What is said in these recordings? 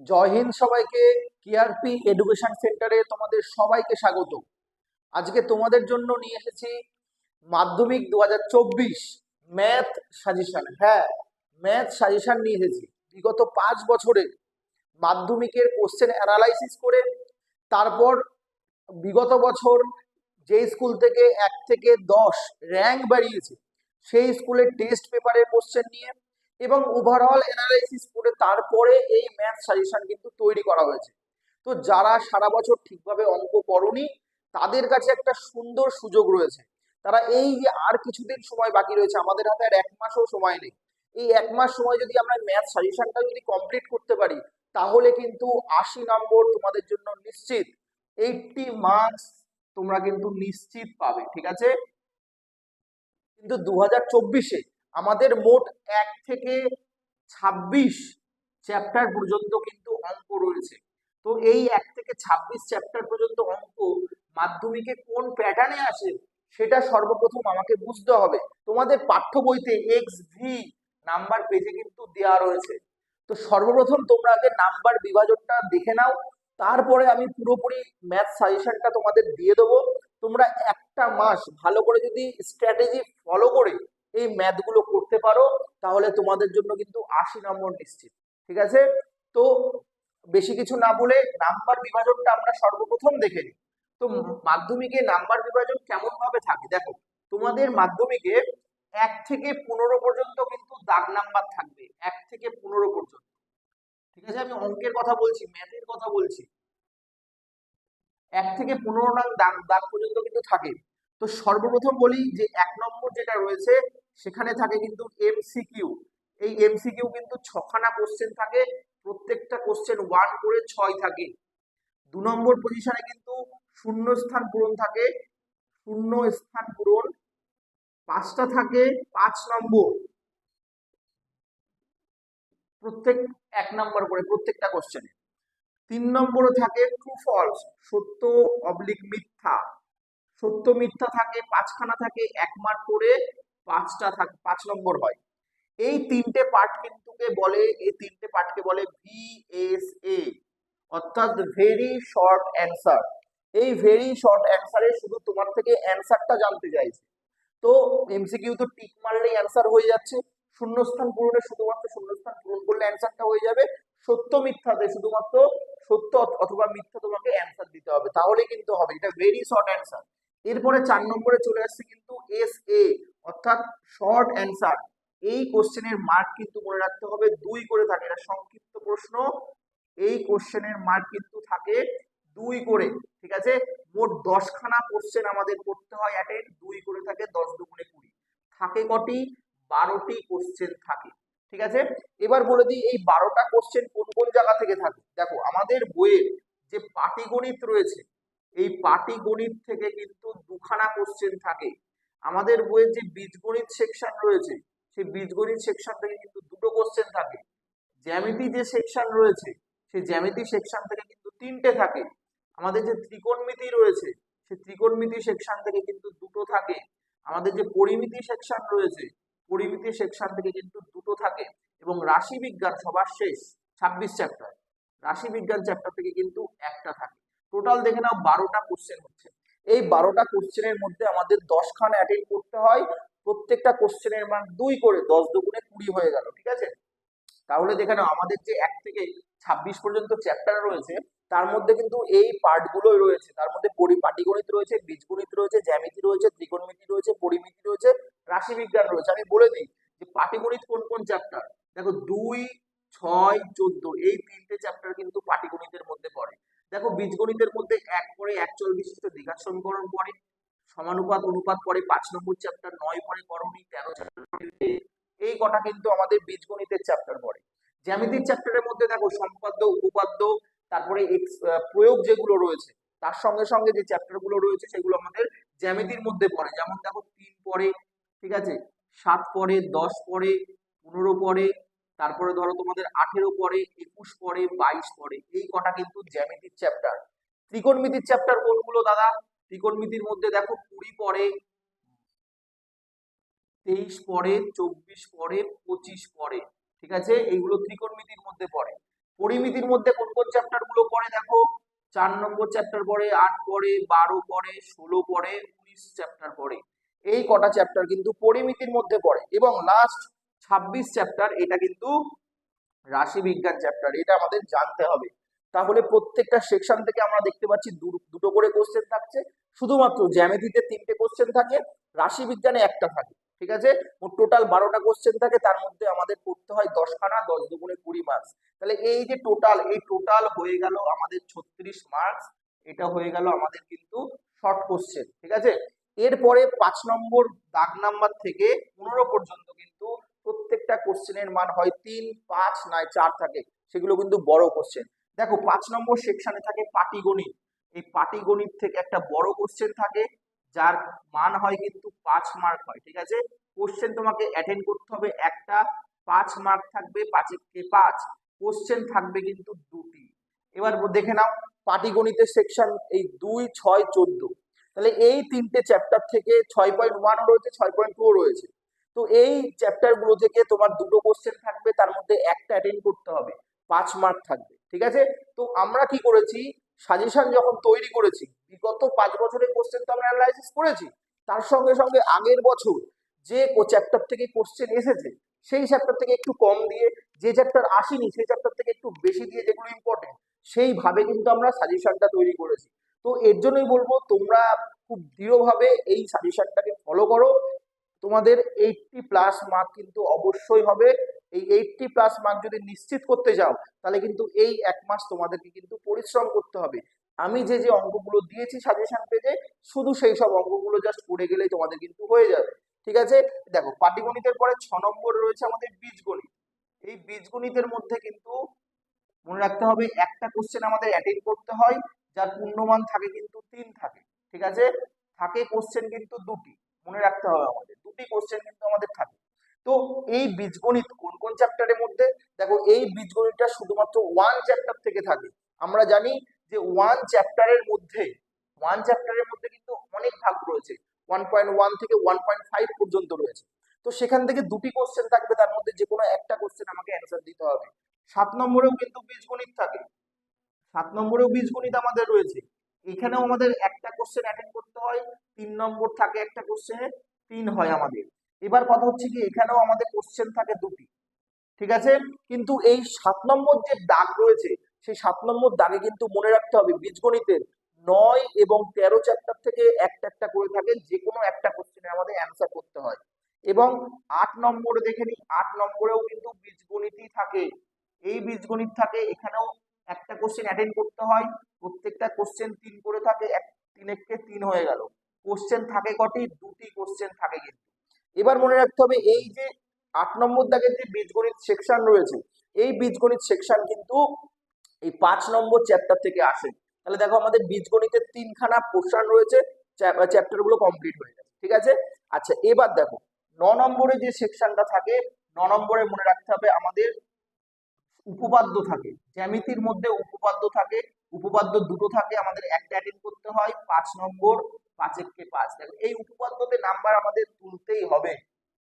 জয় হিন্দ সবাইকে কেআরপি এডুকেশন সেন্টারে তোমাদের সবাইকে স্বাগত। আজকে তোমাদের জন্য নিয়ে এসেছি মাধ্যমিক দু হাজার চব্বিশ ম্যাথ সাজেশন হ্যাঁ ম্যাথ সাজেশন নিয়ে এসেছি। বিগত পাঁচ বছরে মাধ্যমিকের কোশ্চেন অ্যানালাইসিস করে তারপর বিগত বছর যে স্কুল থেকে এক থেকে দশ র্যাঙ্ক বাড়িয়েছে, সেই স্কুলের টেস্ট পেপারের কোশ্চেন নিয়ে এবং ওভারঅল অ্যানালাইসিস করে তারপরে এই ম্যাথ সাজেশন কিন্তু তৈরি করা হয়েছে। তো যারা সারা বছর ঠিকভাবে অঙ্ক করনি, তাদের কাছে একটা সুন্দর সুযোগ রয়েছে। তারা এই যে আর কিছুদিন সময় বাকি রয়েছে, আমাদের হাতে আর এক মাসও সময় নেই। এই এক মাস সময় যদি আমরা ম্যাথ সাজেশনটা যদি কমপ্লিট করতে পারি, তাহলে কিন্তু আশি নম্বর তোমাদের জন্য নিশ্চিত। এইটটি মার্কস তোমরা কিন্তু নিশ্চিত পাবে, ঠিক আছে? কিন্তু দু হাজার চব্বিশে আমাদের মোট এক থেকে ছাব্বিশ চ্যাপ্টার পর্যন্ত কিন্তু অঙ্ক রয়েছে। তো এই এক থেকে ছাব্বিশ চ্যাপ্টার পর্যন্ত অঙ্ক মাধ্যমিকে কোন প্যাটার্নে আসে সেটা সর্বপ্রথম আমাকে বুঝতে হবে। তোমাদের পাঠ্য বইতে এক্স ভি নাম্বার পেজে কিন্তু দেওয়া রয়েছে। তো সর্বপ্রথম তোমরা আগে নাম্বার বিভাজনটা দেখে নাও, তারপরে আমি পুরোপুরি ম্যাথ সাজেশনটা তোমাদের দিয়ে দেবো। তোমরা একটা মাস ভালো করে যদি স্ট্র্যাটেজি ফলো করে এই ম্যাথগুলো করতে পারো তাহলে তোমাদের জন্য কিন্তু আশি নম্বর নিশ্চিত ঠিক আছে? তো বেশি কিছু না বলে নাম্বার বিভাজনটা আমরা সর্বপ্রথম দেখে নিই। তো মাধ্যমিকে নাম্বার বিভাজন কেমন ভাবে থাকে? দেখো তোমাদের মাধ্যমিকে এক থেকে পনেরো পর্যন্ত কিন্তু দাগ নাম্বার থাকবে এক থেকে পনেরো পর্যন্ত ঠিক আছে? আমি অঙ্কের কথা বলছি ম্যাথের কথা বলছি। এক থেকে পনেরো নং দাগ দাগ পর্যন্ত কিন্তু থাকে। তো সর্বপ্রথম বলি যে এক নম্বর যেটা রয়েছে, সেখানে থাকে কিন্তু এমসিকিউ এই এমসিকিউ কিন্তু ছখানা কোশ্চেন থাকে, প্রত্যেকটা কোশ্চেন ওয়ান করে ছয় থাকে। দু নম্বর পজিশনে কিন্তু শূন্য স্থান পূরণ থাকে শূন্য স্থান পূরণ পাঁচটা থাকে, পাঁচ নম্বর। প্রত্যেক, এক নম্বর করে প্রত্যেকটা কোশ্চেনে তিন নম্বরে থাকে ট্রু ফলস সত্য, অবলিক মিথ্যা। সত্য মিথ্যা থাকে, পাঁচখানা থাকে এক মার্ক করে পাঁচটা থাকে, পাঁচ নম্বর হয়। এই তিনটে পার্ট কিন্তু বলে, এই তিনটে পার্টকে বলে ভিএসএ অর্থাৎ ভেরি শর্ট অ্যান্সার এই ভেরি শর্ট অ্যান্সারে শুধু তোমার থেকে অ্যান্সারটা জানতে চাইছে। তো এমসিকিউ তো টিক মারলেই অ্যান্সার হয়ে যাচ্ছে। শূন্যস্থান পূরণে শুধুমাত্র শূন্যস্থান পূরণ করলে অ্যান্সারটা হয়ে যাবে। সত্য মিথ্যাতে শুধুমাত্র সত্য অথবা মিথ্যা তোমাকে অ্যান্সার দিতে হবে। তাহলে কিন্তু হবে। এটা ভেরি শর্ট অ্যান্সার এরপরে চার নম্বরে চলে আসছে কিন্তু এস এ অর্থাৎ শর্ট অ্যান্সার এই কোশ্চেনের মার্ক কিন্তু মনে রাখতে হবে, দুই করে থাকে। এটা সংক্ষিপ্ত প্রশ্ন। এই কোশ্চেনের মার্ক কিন্তু থাকে দুই করে, ঠিক আছে? মোট দশখানা কোশ্চেন আমাদের করতে হয় অ্যাটেন্ড দুই করে থাকে দশ দুগুণে কুড়ি। থাকে কটি? বারোটি কোশ্চেন থাকে, ঠিক আছে? এবার বলে দিই, এই বারোটা কোশ্চেন কোন কোন জায়গা থেকে থাকে? দেখো, আমাদের বইয়ের যে পাটিগণিত রয়েছে এই পাটিগণিত থেকে কিন্তু দুখানা কোশ্চেন থাকে। আমাদের বইয়ের যে বীজগণিত সেকশন রয়েছে, সেই বীজগণিত সেকশন থেকে কিন্তু দুটো কোশ্চেন থাকে। জ্যামিতি যে সেকশন রয়েছে, সেই জ্যামিতি সেকশন থেকে কিন্তু তিনটে থাকে। আমাদের যে ত্রিকোণমিতি রয়েছে, সেই ত্রিকোণমিতি সেকশন থেকে কিন্তু দুটো থাকে। আমাদের যে পরিমিতি সেকশন রয়েছে, পরিমিতি সেকশন থেকে কিন্তু দুটো থাকে। এবং রাশি বিজ্ঞান সবার শেষ, ছাব্বিশ চ্যাপ্টার রাশি বিজ্ঞান চ্যাপ্টার থেকে কিন্তু একটা থাকে। টোটাল দেখে নাও বারোটা কোশ্চেন হচ্ছে। এই বারোটা কোশ্চেনের মধ্যে আমাদের দশখান অ্যাটেন্ড করতে হয়। প্রত্যেকটা কোশ্চেনের মান দুই করে, দশ দুগুণে কুড়ি হয়ে গেল, ঠিক আছে? তাহলে দেখে নাও, আমাদের যে এক থেকে ছাব্বিশ পর্যন্ত চ্যাপ্টার রয়েছে, তার মধ্যে কিন্তু এই পার্টগুলোই রয়েছে। তার মধ্যে পাটিগণিত রয়েছে, বীজগণিত রয়েছে, জ্যামিতি রয়েছে, ত্রিকোণমিতি রয়েছে, পরিমিতি রয়েছে, রাশিবিজ্ঞান রয়েছে। আমি বলে দিই যে পাটিগণিত কোন কোন চ্যাপ্টার দেখো, দুই, ছয়, চোদ্দ, এই তিনটে চ্যাপ্টার কিন্তু পাটিগণিতের মধ্যে পড়ে। দেখো, বীজগণিতের মধ্যে এক পরে একচল বিশিষ্ট দ্বিঘাত সমীকরণ পড়ে, সমানুপাত অনুপাত পড়ে পাঁচ নম্বর চ্যাপ্টার নয় পরে করণী তেরো এই কটা কিন্তু আমাদের বীজগণিতের চ্যাপ্টার পড়ে। জ্যামিতির চ্যাপ্টারের মধ্যে দেখো, সম্পাদ্য, উপপাদ্য, তারপরে প্রয়োগ যেগুলো রয়েছে, তার সঙ্গে সঙ্গে যে চ্যাপ্টারগুলো রয়েছে, সেগুলো আমাদের জ্যামিতির মধ্যে পড়ে। যেমন দেখো, তিন পড়ে, ঠিক আছে? সাত পড়ে, দশ পড়ে, পনেরো পড়ে তারপরে ধরো তোমাদের আঠেরো পরে, একুশ পড়ে বাইশ পরে, এই কটা কিন্তু জ্যামিতির চ্যাপ্টার ত্রিকোণমিতির চ্যাপ্টার কোনগুলো দাদা? ত্রিকোণমিতির মধ্যে দেখো কুড়ি পড়ে তেইশ পরে, চব্বিশ পরে, পঁচিশ পরে, ঠিক আছে? এইগুলো ত্রিকোণমিতির মধ্যে পড়ে। পরিমিতির মধ্যে কোন কোন চ্যাপ্টারগুলো পড়ে দেখো? চার নম্বর চ্যাপ্টার পড়ে, আট পড়ে বারো পড়ে ষোলো পড়ে উনিশ চ্যাপ্টার পড়ে। এই কটা চ্যাপ্টার কিন্তু পরিমিতির মধ্যে পড়ে। এবং লাস্ট ছাব্বিশ চ্যাপ্টার এটা কিন্তু রাশি বিজ্ঞান চ্যাপ্টার এটা আমাদের জানতে হবে। তাহলে প্রত্যেকটা সেকশন থেকে আমরা দেখতে পাচ্ছি দুটো করে কোশ্চেন থাকছে। শুধুমাত্র জ্যামিতিতে তিনটে কোশ্চেন থাকে রাশি বিজ্ঞানে একটা থাকে, ঠিক আছে? টোটাল বারোটা কোশ্চেন থাকে, তার মধ্যে আমাদের করতে হয় দশখানা, দশ দুগুণে কুড়ি মার্কস তাহলে এই যে টোটাল এই টোটাল হয়ে গেল আমাদের ছত্রিশ মার্কস এটা হয়ে গেল আমাদের কিন্তু শর্ট কোশ্চেন ঠিক আছে? এরপরে পাঁচ নম্বর দাগ নাম্বার থেকে পনেরো পর্যন্ত কিন্তু প্রত্যেকটা কোশ্চেনের মান হয় তিন, পাঁচ, নয়, চার থাকে। সেগুলো কিন্তু বড় কোশ্চেন দেখো, পাঁচ নম্বর সেকশনে থাকে পাটিগণিত। এই পাটিগণিত থেকে একটা বড় কোশ্চেন থাকে, যার মান হয় কিন্তু পাঁচ মার্ক হয়, ঠিক আছে? কোশ্চেন তোমাকে অ্যাটেন্ড করতে হবে একটা, পাঁচ মার্ক থাকবে, পাঁচে পাঁচ? কোশ্চেন থাকবে কিন্তু দুটি। এবার দেখে নাও, পাটিগণিতের সেকশন এই দুই, ছয়, চোদ্দ। তাহলে এই তিনটে চ্যাপ্টার থেকে ছয় পয়েন্ট ওয়ান রয়েছে, ছয় পয়েন্ট টু রয়েছে। তো এই চ্যাপ্টারগুলো থেকে তোমার দুটো কোশ্চেন থাকবে, তার মধ্যে একটা অ্যাটেন্ড করতে হবে, পাঁচ মার্ক থাকবে, ঠিক আছে? তো আমরা কি করেছি? সাজেশন যখন তৈরি করেছি, বিগত পাঁচ বছরের কোশ্চেন তো আমরা অ্যানালাইসিস করেছি, তার সঙ্গে সঙ্গে আগের বছর যে চ্যাপ্টার থেকে কোশ্চেন এসেছে, সেই চ্যাপ্টার থেকে একটু কম দিয়ে, যে চ্যাপ্টার আসেনি, সেই চ্যাপ্টার থেকে একটু বেশি দিয়ে যেগুলো ইম্পর্টেন্ট সেইভাবে কিন্তু আমরা সাজেশনটা তৈরি করেছি। তো এর জন্যই বলব, তোমরা খুব দৃঢ়ভাবে এই সাজেশনটাকে ফলো করো তোমাদের এইটটি প্লাস মার্ক কিন্তু অবশ্যই হবে। এই এইটটি প্লাস মার্ক যদি নিশ্চিত করতে যাও, তাহলে কিন্তু এই এক মাস তোমাদেরকে কিন্তু পরিশ্রম করতে হবে। আমি যে যে অঙ্কগুলো দিয়েছি সাজেশন পেজে শুধু সেই সব অঙ্কগুলো জাস্ট করে গেলেই তোমাদের কিন্তু হয়ে যাবে। ঠিক আছে? দেখো, পাটিগণিতের পরে ছ নম্বর রয়েছে আমাদের বীজগণিত। এই বীজগণিতের মধ্যে কিন্তু মনে রাখতে হবে, একটা কোশ্চেন আমাদের অ্যাটেন্ড করতে হয়, যার পূর্ণমান থাকে কিন্তু তিন থাকে। ঠিক আছে? থাকে কোশ্চেন কিন্তু দুটি। মনে রাখতে হবে আমাদের। দুটি কোশ্চেন কিন্তু আমাদের থাকে। তো এই বীজগণিত কোন কোন চ্যাপ্টারের মধ্যে? দেখো, এই বীজগণিতটা শুধুমাত্র ওয়ান চ্যাপ্টার থেকে থাকে। আমরা জানি যে ওয়ান চ্যাপ্টারের মধ্যে ওয়ান চ্যাপ্টারের মধ্যে কিন্তু অনেক ভাগ রয়েছে। ওয়ান পয়েন্ট ওয়ান থেকে ওয়ান পয়েন্ট ফাইভ পর্যন্ত রয়েছে। তো সেখান থেকে দুটি কোশ্চেন থাকবে, তার মধ্যে যে কোনো একটা কোশ্চেন আমাকে অ্যান্সার দিতে হবে। সাত নম্বরেও কিন্তু বীজগণিত থাকে। সাত নম্বরেও বীজগণিত আমাদের রয়েছে। এখানেও আমাদের একটা কোশ্চেন অ্যাটেন্ড করতে হয় তিন নম্বর থাকে একটা কোশ্চেনে তিন হয় আমাদের। এবার কথা হচ্ছে কি এখানেও আমাদের কোশ্চেন থাকে দুটি ঠিক আছে? কিন্তু এই সাত নম্বর যে দাগ রয়েছে সেই সাত নম্বর দাগে কিন্তু মনে রাখতে হবে বীজগণিতের নয় এবং তেরো চ্যাপ্টার থেকে একটা একটা করে থাকে যে কোনো একটা কোশ্চেনে আমাদের অ্যান্সার করতে হয়। এবং আট নম্বরে দেখে নিই আট নম্বরেও কিন্তু বীজগণিতই থাকে। এই বীজগণিত থাকে এখানেও একটা কোশ্চেন অ্যাটেন্ড করতে হয়, প্রত্যেকটা কোশ্চেন তিন করে থাকে, এক তিন এককে তিন হয়ে গেল। কোশ্চেন থাকে কটি? দুটি কোশ্চেন থাকে কিন্তু। এবার মনে রাখতে হবে, এই যে আট নম্বর দাগের যে বীজগণিত সেকশন রয়েছে, এই বীজগণিত সেকশন কিন্তু এই পাঁচ নম্বর চ্যাপ্টার থেকে আসে। তাহলে দেখো আমাদের বীজগণিতের তিনখানা পোর্শন রয়েছে চ্যাপ্টারগুলো কমপ্লিট হয়ে যাবে ঠিক আছে? আচ্ছা এবার দেখো, ন নম্বরে যে সেকশনটা থাকে, ন নম্বরে মনে রাখতে হবে আমাদের উপপাদ্য থাকে। জ্যামিতির মধ্যে উপপাদ্য থাকে, উপপাদ্য দুটো থাকে, আমাদের একটা অ্যাটেন্ড করতে হয়, পাঁচ নম্বর, পাঁচেরকে পাঁচ। দেখো, এই উপপাদ্যতে নাম্বার আমাদের তুলতেই হবে,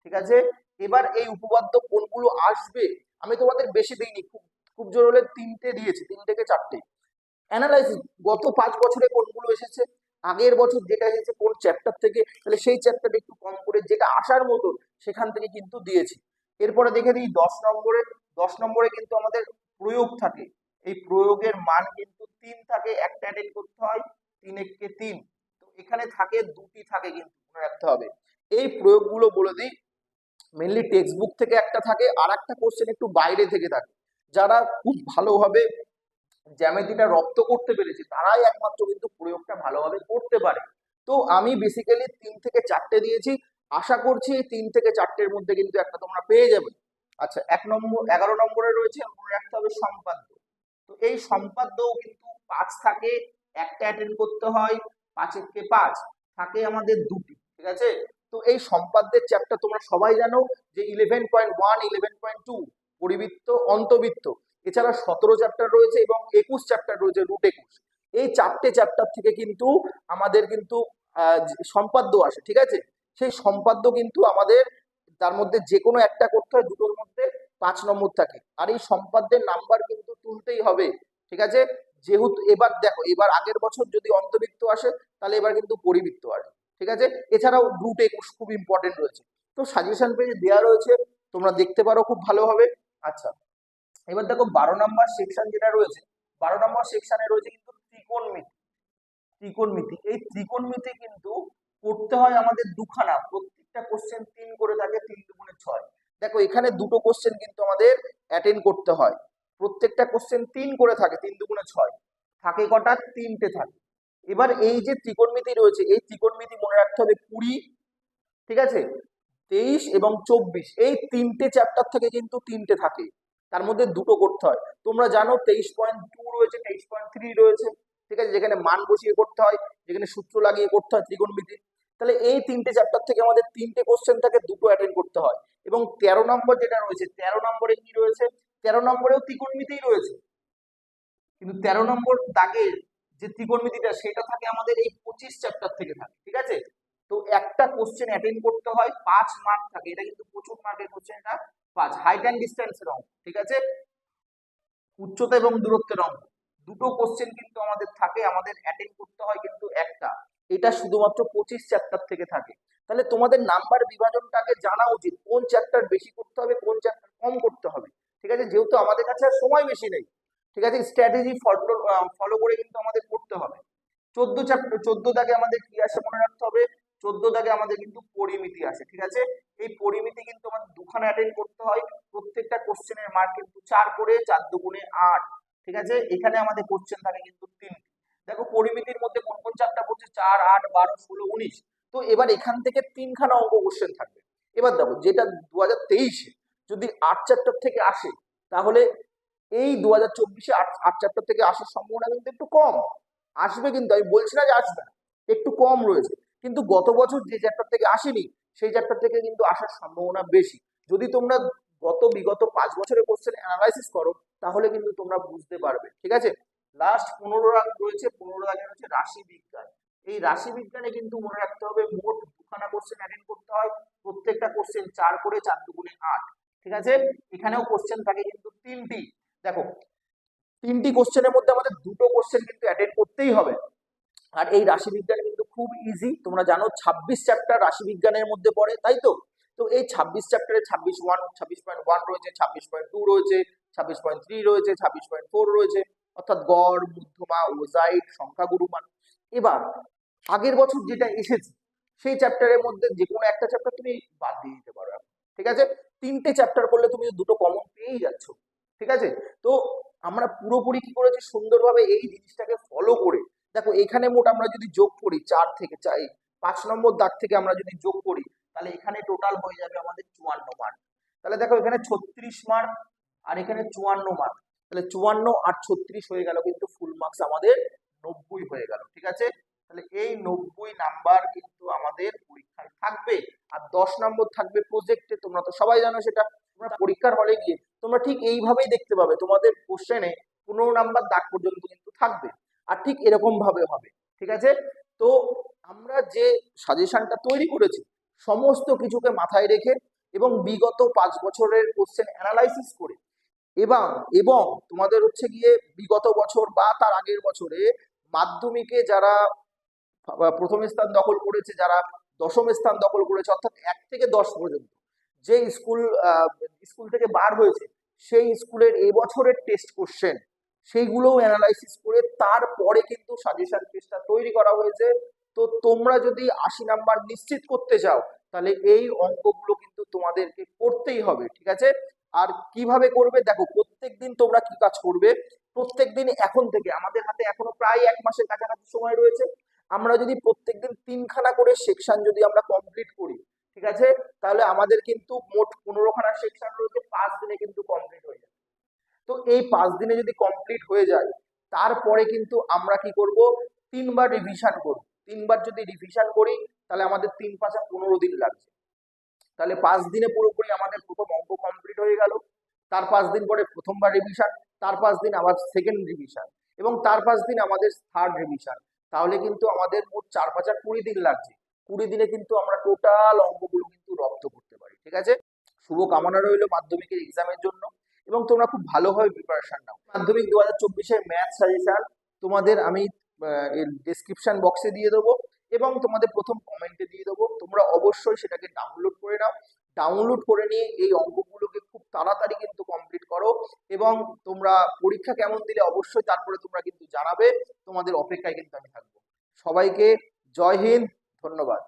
ঠিক আছে? এবার এই উপপাদ্য কোনগুলো আসবে, আমি তোমাদের বেশি দিইনি, খুব খুব জোর হলে তিনটে দিয়েছি তিন থেকে চারটে। অ্যানালাইসিস গত পাঁচ বছরে কোনগুলো এসেছে, আগের বছর যেটা এসেছে কোন চ্যাপ্টার থেকে, তাহলে সেই চ্যাপ্টারটা একটু কম করে, যেটা আসার মতো সেখান থেকে কিন্তু দিয়েছি। এরপরে দেখে দিই, দশ নম্বরে দশ নম্বরে কিন্তু আমাদের প্রয়োগ থাকে। এই প্রয়োগের মান কিন্তু তিন থাকে, একটা অ্যাটেন্ড করতে হয়, তিন এককে তিন। তো এখানে থাকে, দুটি থাকে কিন্তু, মনে রাখতে হবে। এই প্রয়োগগুলো বলে দিই। মেনলি টেক্সট বুক থেকে একটা থাকে আর একটা কোশ্চেন একটু বাইরে থেকে থাকে। যারা খুব ভালোভাবে জ্যামিতিটা রপ্ত করতে পেরেছে, তারাই একমাত্র কিন্তু প্রয়োগটা ভালোভাবে করতে পারে। তো আমি বেসিক্যালি তিন থেকে চারটে দিয়েছি। আশা করছি এই তিন থেকে চারটের মধ্যে কিন্তু একটা তোমরা পেয়ে যাবে। আচ্ছা এক নম্বর, এগারো নম্বরে রয়েছে, মনে রাখতে হবে সম্পাদ্য। তো এই সম্পাদ্যও কিন্তু পাঁচ থাকে, একটা অ্যাটেন্ড করতে হয় পাঁচেরকে পাঁচ, থাকে আমাদের দুটি, ঠিক আছে? তো এই সম্পাদ্যের চ্যাপ্টার তোমরা সবাই জানো যে eleven point one eleven point two পরিবৃত্ত, অন্তবৃত্ত। এছাড়া সতেরো চ্যাপ্টার রয়েছে এবং একুশ চ্যাপ্টার রয়েছে রুট একুশ। এই চারটে চ্যাপ্টার থেকে কিন্তু আমাদের কিন্তু সম্পাদ্য আসে, ঠিক আছে? সেই সম্পাদ্য কিন্তু আমাদের তার মধ্যে যে কোনো একটা করতে হয়, দুটোর মধ্যে পাঁচ নম্বর থাকে। আর এই সম্পাদ্যের নাম্বার কিন্তু তুলতেই হবে, ঠিক আছে? যেহেতু এবার দেখো, এবার আগের বছর যদি অন্তর্বৃত্ত আসে, তাহলে এবার কিন্তু পরিবৃত্ত আসবে, ঠিক আছে? এছাড়াও রুট একুশ খুব ইম্পর্টেন্ট রয়েছে। তো সাজেশন পেজে দেওয়া রয়েছে, তোমরা দেখতে পারো খুব ভালোভাবে আচ্ছা এবার দেখো বারো নম্বর সেকশন যেটা রয়েছে, বারো নম্বর সেকশনে রয়েছে কিন্তু ত্রিকোণমিতি ত্রিকোণমিতি। এই ত্রিকোণমিতি কিন্তু করতে হয় আমাদের দুখানা প্রত্যেকটা কোশ্চেন তিন করে থাকে, তিন দুগুণে ছয়। দেখো, এখানে দুটো কোশ্চেন কিন্তু আমাদের অ্যাটেন্ড করতে হয়। প্রত্যেকটা কোশ্চেন তিন করে থাকে, তিন দুগুণে ছয়। থাকে কটা? তিনটে থাকে। এবার এই যে ত্রিকোণমিতি রয়েছে, এই ত্রিকোণমিতি মনে রাখতে হবে কুড়ি, ঠিক আছে? তেইশ এবং চব্বিশ, এই তিনটে চ্যাপ্টার থেকে কিন্তু তিনটে থাকে। তার মধ্যে দুটো করতে হয়। তোমরা জানো তেইশ পয়েন্ট টু রয়েছে, তেইশ পয়েন্ট থ্রি রয়েছে, ঠিক আছে? যেখানে মান বসিয়ে করতে হয়, যেখানে সূত্র লাগিয়ে করতে হয় ত্রিকোণমিতি। তাহলে এই তিনটে চ্যাপ্টার থেকে আমাদের তিনটে কোশ্চেন থাকে দুটো অ্যাটেন্ড করতে হয়। এবং তেরো নম্বর যেটা রয়েছে, তেরো নম্বরে কি রয়েছে? তেরো নম্বরেও ত্রিকোণমিতিই রয়েছে। কিন্তু তেরো নম্বর দাগের যে ত্রিকোণমিতিটা, সেটা থাকে আমাদের এই পঁচিশ চ্যাপ্টার থেকে থাকে, ঠিক আছে? তো একটা কোশ্চেন অ্যাটেন্ড করতে হয়, পাঁচ মার্ক থাকে। এটা কিন্তু প্রচুর মার্কের কোশ্চেন এটা পাঁচ। হাইট অ্যান্ড ডিস্টেন্সের অঙ্ক, ঠিক আছে? উচ্চতা এবং দূরত্বের অঙ্ক। দুটো কোশ্চেন কিন্তু আমাদের থাকে, আমাদের অ্যাটেন্ড করতে হয় কিন্তু একটা। এটা শুধুমাত্র পঁচিশ চ্যাপ্টার থেকে থাকে। তাহলে তোমাদের নাম্বার বিভাজনটাকে জানা উচিত, কোন চ্যাপ্টার বেশি করতে হবে, কোন চ্যাপ্টার কম করতে হবে। ঠিক আছে? যেহেতু আমাদের কাছে আর সময় বেশি নেই। ঠিক আছে? স্ট্র্যাটেজি ফলো ফলো করে কিন্তু আমাদের করতে হবে। চোদ্দ চ্যাপ্টার চোদ্দ দাগে আমাদের কি আসে মনে রাখতে হবে? চোদ্দ দাগে আমাদের কিন্তু পরিমিতি আসে। ঠিক আছে? এই পরিমিতি কিন্তু আমাদের দুখানে অ্যাটেন্ড করতে হয়। প্রত্যেকটা কোশ্চেনের মার্ক কিন্তু চার করে চার দুগুণে আট। ঠিক আছে? এখানে আমাদের কোশ্চেন থাকে কিন্তু তিনটি। দেখো পরিমিতির মধ্যে কোন কোন চারটা পড়ছে? চার, আট, বারো, ষোলো, উনিশ। তো এবার এখান থেকে তিনখানা অঙ্ক কোশ্চেন থাকবে। এবার দেখো, যেটা দু হাজার তেইশে যদি আট চ্যাপ্টার থেকে আসে, তাহলে এই দু হাজার চব্বিশে আট আট চ্যাপ্টার থেকে আসার সম্ভাবনা কিন্তু একটু কম। আসবে কিন্তু, আমি বলছি না যে আসবে না, একটু কম রয়েছে। কিন্তু গত বছর যে চ্যাপ্টার থেকে আসেনি, সেই চ্যাপ্টার থেকে কিন্তু আসার সম্ভাবনা বেশি। যদি তোমরা গত বিগত পাঁচ বছরের কোশ্চেন অ্যানালাইসিস করো, তাহলে কিন্তু তোমরা বুঝতে পারবে, ঠিক আছে? লাস্ট পনেরো রাগ রয়েছে, পনেরো রাগে রয়েছে রাশি বিজ্ঞান। এই রাশি বিজ্ঞানে কিন্তু মনে রাখতে হবে, মোট দুখানা কোশ্চেন অ্যাটেন্ড করতে হয়, প্রত্যেকটা কোশ্চেন চার করে চার দুগুণে আট। ঠিক আছে? এখানেও কোশ্চেন থাকে কিন্তু তিনটি। দেখো, তিনটি কোশ্চেনের মধ্যে আমাদের দুটো কোশ্চেন কিন্তু অ্যাটেন্ড করতেই হবে। আর এই রাশি বিজ্ঞান কিন্তু খুব ইজি তোমরা জানো ছাব্বিশ চ্যাপ্টার রাশি বিজ্ঞানের মধ্যে পড়ে, তাই তো? তো এই ছাব্বিশ চ্যাপ্টারে ছাব্বিশ ওয়ান ছাব্বিশ পয়েন্ট ওয়ান রয়েছে, ছাব্বিশ পয়েন্ট টু রয়েছে, ছাব্বিশ পয়েন্ট থ্রি রয়েছে, ছাব্বিশ পয়েন্ট ফোর রয়েছে। অর্থাৎ গড়, মধ্যমা ওজাইড সংখ্যাগুরু মান এবার, আগের বছর যেটা এসেছে, সেই চ্যাপ্টারের মধ্যে যে কোনো একটা চ্যাপ্টার তুমি বাদ দিয়ে দিতে পারো ঠিক আছে? তিনটে চ্যাপ্টার করলে তুমি দুটো কমন পেয়েই যাচ্ছ, ঠিক আছে? তো আমরা পুরোপুরি কি করেছি? সুন্দরভাবে এই জিনিসটাকে ফলো করে, দেখো এখানে মোট আমরা যদি যোগ করি চার থেকে চাই পাঁচ নম্বর দাগ থেকে আমরা যদি যোগ করি, তাহলে এখানে টোটাল হয়ে যাবে আমাদের চুয়ান্ন মার্ক তাহলে দেখো এখানে ছত্রিশ মার্ক আর এখানে চুয়ান্ন মার্ক তাহলে চুয়ান্ন আর ছত্রিশ হয়ে গেল কিন্তু ফুল মার্কস আমাদের নব্বই হয়ে গেল, ঠিক আছে? তাহলে এই নব্বই নাম্বার কিন্তু আমাদের পরীক্ষায় থাকবে। আর দশ নম্বর থাকবে প্রজেক্টে তোমরা তো সবাই জানো সেটা। তোমরা পরীক্ষার হলে গিয়ে, তোমরা ঠিক এইভাবেই দেখতে পাবে, তোমাদের কোশ্চেনে পনেরো নাম্বার দাগ পর্যন্ত কিন্তু থাকবে। আর ঠিক এরকম ভাবে হবে, ঠিক আছে? তো আমরা যে সাজেশনটা তৈরি করেছি, সমস্ত কিছুকে মাথায় রেখে এবং বিগত পাঁচ বছরের কোশ্চেন অ্যানালাইসিস করে এবং এবং তোমাদের হচ্ছে গিয়ে বিগত বছর বা তার আগের বছরে মাধ্যমিকে যারা প্রথম স্থান দখল করেছে, যারা দশম স্থান দখল করেছে, অর্থাৎ এক থেকে দশ পর্যন্ত, যে স্কুল স্কুল থেকে বার হয়েছে, সেই স্কুলের এবছরের টেস্ট কোশ্চেন সেইগুলোও অ্যানালাইসিস করে তারপরে কিন্তু সাজেশন পেজটা তৈরি করা হয়েছে। তো তোমরা যদি আশি নাম্বার নিশ্চিত করতে চাও, তাহলে এই অঙ্কগুলো কিন্তু তোমাদেরকে করতেই হবে, ঠিক আছে? আর কীভাবে করবে? দেখো প্রত্যেক দিন তোমরা কি কাজ করবে? প্রত্যেক দিন এখন থেকে, আমাদের হাতে এখনও প্রায় এক মাসের কাছাকাছি সময় রয়েছে। আমরা যদি প্রত্যেক দিন তিনখানা করে সেকশন যদি আমরা কমপ্লিট করি, ঠিক আছে? তাহলে আমাদের কিন্তু মোট পনেরোখানা সেকশন রয়েছে, পাঁচ দিনে কিন্তু কমপ্লিট হয়ে যাবে। তো এই পাঁচ দিনে যদি কমপ্লিট হয়ে যায়, তারপরে কিন্তু আমরা কি করব? তিনবার রিভিশন করব। তিনবার যদি রিভিশন করি, তাহলে আমাদের তিন পাঁচা পনেরো দিন লাগছে। তাহলে পাঁচ দিনে পুরোপুরি আমাদের প্রথম অঙ্ক কমপ্লিট হয়ে গেল। তার পাঁচ দিন পরে প্রথমবার রিভিশন তার পাঁচ দিন আবার সেকেন্ড রিভিশন এবং তার পাঁচ দিন আমাদের থার্ড রিভিশন তাহলে কিন্তু আমাদের মোট চার পাঁচা কুড়ি দিন লাগছে। কুড়ি দিনে কিন্তু আমরা টোটাল অঙ্কগুলো কিন্তু রপ্ত করতে পারি, ঠিক আছে? শুভকামনা রইল মাধ্যমিকের এক্সামের জন্য এবং তোমরা খুব ভালোভাবে প্রিপারেশন নাও। মাধ্যমিক দু হাজার চব্বিশের ম্যাথ সাজেশন তোমাদের আমি ডিসক্রিপশন বক্সে দিয়ে দেবো। এবং তোমাদের প্রথম কমেন্টে দিয়ে দেবো, তোমরা অবশ্যই সেটাকে ডাউনলোড করে নাও। ডাউনলোড করে নিয়ে এই অঙ্কগুলোকে খুব তাড়াতাড়ি কিন্তু কমপ্লিট করো এবং তোমরা পরীক্ষা কেমন দিলে অবশ্যই তারপরে তোমরা কিন্তু জানাবে। তোমাদের অপেক্ষায় কিন্তু আমি থাকব। সবাইকে জয় হিন্দ, ধন্যবাদ।